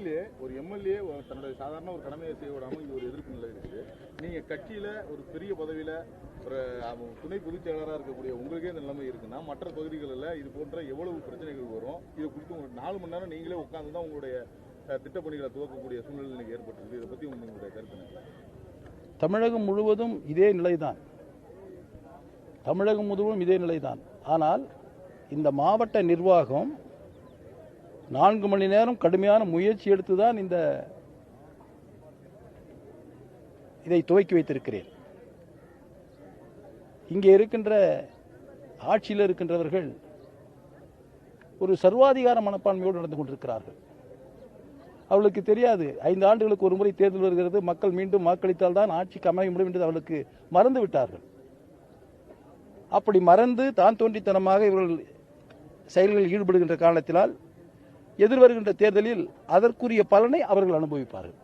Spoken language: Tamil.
எம்எல்ஏ ஒரு எம்எல்ஏ தன்னுடைய சாதாரண ஒரு கடமையை செய்ய விடாம இது ஒரு எதிர்ப்பு நிலை இருக்குது நீங்க கட்சியில ஒரு பெரிய பதவியில ஒரு துணை பொதுச் செயலராக இருக்கக்கூடிய உங்களுக்கே இந்த நிலைமை இருக்குன்னா மற்ற பகுதிகளில் இது போன்ற எவ்வளவு பிரச்சனைகள் வரும் இது குறித்து உங்களுக்கு நாலு மணி நேரம் நீங்களே உட்கார்ந்து தான் உங்களுடைய திட்டப்பணிகளை துவக்கக்கூடிய சூழ்நிலை இன்னைக்கு ஏற்பட்டிருக்கு. இதை பற்றி உங்களுடைய கருத்து தமிழகம் முழுவதும் இதே நிலைதான். தமிழகம் முழுவதும் இதே நிலைதான். ஆனால் இந்த மாவட்ட நிர்வாகம் நான்கு மணி நேரம் கடுமையான முயற்சி எடுத்துதான் இந்த இதை துவக்கி வைத்திருக்கிறேன். இங்கே இருக்கின்ற ஆட்சியில் இருக்கின்றவர்கள் ஒரு சர்வாதிகார மனப்பான்மையோடு நடந்து கொண்டிருக்கிறார்கள். அவளுக்கு தெரியாது ஐந்து ஆண்டுகளுக்கு ஒரு முறை தேர்தல் வருகிறது மக்கள் மீண்டும் வாக்களித்தால் தான் ஆட்சிக்கு அமைய முடியும் என்று அவளுக்கு மறந்து விட்டார்கள். அப்படி மறந்து தான் தோன்றித்தனமாக இவர்கள் செயல்களில் ஈடுபடுகின்ற காரணத்தினால் எதிர்வருகின்ற தேர்தலில் அதற்குரிய பலனை அவர்கள் அனுபவிப்பார்கள்.